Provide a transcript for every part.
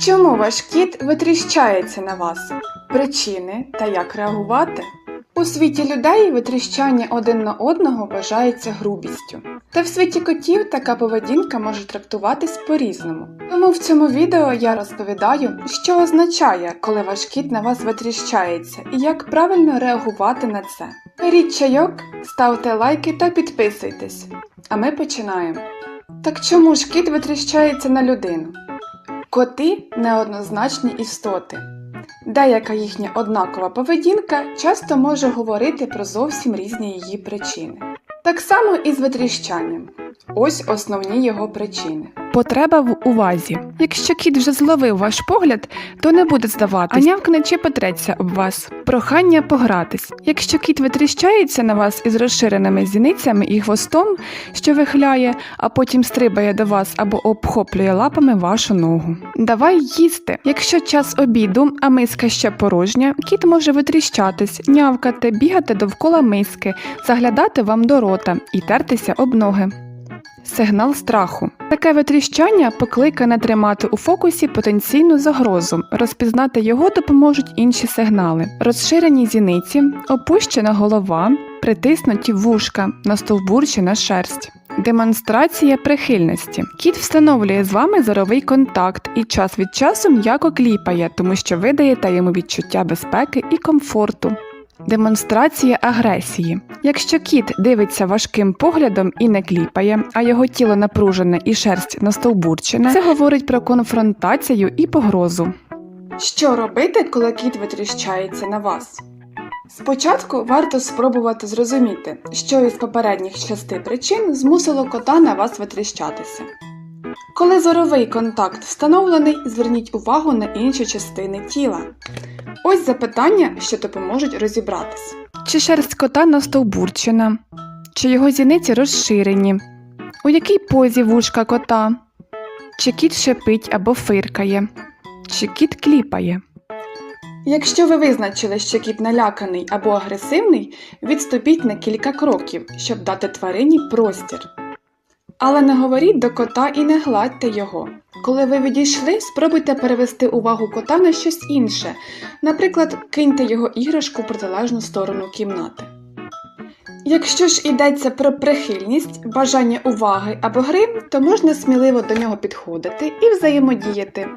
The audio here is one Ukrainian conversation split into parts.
Чому ваш кіт витріщається на вас? Причини та як реагувати? У світі людей витріщання один на одного вважається грубістю. Та в світі котів така поведінка може трактуватись по-різному. Тому в цьому відео я розповідаю, що означає, коли ваш кіт на вас витріщається, і як правильно реагувати на це. Беріть чайок, ставте лайки та підписуйтесь. А ми починаємо. Так чому ж кіт витріщається на людину? Коти неоднозначні істоти. Деяка їхня однакова поведінка часто може говорити про зовсім різні її причини. Так само і з витріщанням. Ось основні його причини. Потреба в увазі. Якщо кіт вже зловив ваш погляд, то не буде здаватись, а нявкне чи потреться об вас. Прохання погратись. Якщо кіт витріщається на вас із розширеними зіницями і хвостом, що вихляє, а потім стрибає до вас або обхоплює лапами вашу ногу. Давай їсти. Якщо час обіду, а миска ще порожня, кіт може витріщатись, нявкати, бігати довкола миски, заглядати вам до рота і тертися об ноги. Сигнал страху. Таке витріщання покликане тримати у фокусі потенційну загрозу. Розпізнати його допоможуть інші сигнали: розширені зіниці, опущена голова, притиснуті вушка, настовбурчена шерсть. Демонстрація прихильності. Кіт встановлює з вами зоровий контакт і час від часу м'яко кліпає, тому що ви даєте йому відчуття безпеки і комфорту. Демонстрація агресії. Якщо кіт дивиться важким поглядом і не кліпає, а його тіло напружене і шерсть настовбурчена, це говорить про конфронтацію і погрозу. Що робити, коли кіт витріщається на вас? Спочатку варто спробувати зрозуміти, що із попередніх шести причин змусило кота на вас витріщатися. Коли зоровий контакт встановлений, зверніть увагу на інші частини тіла. Ось запитання, що допоможуть розібратись. Чи шерсть кота настовбурчена, чи його зіниці розширені, у якій позі вушка кота, чи кіт шипить або фиркає, чи кіт кліпає. Якщо ви визначили, що кіт наляканий або агресивний, відступіть на кілька кроків, щоб дати тварині простір. Але не говоріть до кота і не гладьте його. Коли ви відійшли, спробуйте перевести увагу кота на щось інше, наприклад, киньте його іграшку в протилежну сторону кімнати. Якщо ж йдеться про прихильність, бажання уваги або гри, то можна сміливо до нього підходити і взаємодіяти.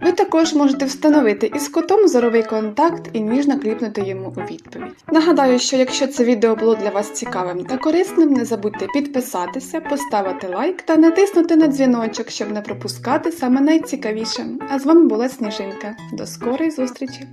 Ви також можете встановити із котом зоровий контакт і ніжно кліпнути йому у відповідь. Нагадаю, що якщо це відео було для вас цікавим та корисним, не забудьте підписатися, поставити лайк та натиснути на дзвіночок, щоб не пропускати саме найцікавіше. А з вами була Сніжинка. До скорої зустрічі!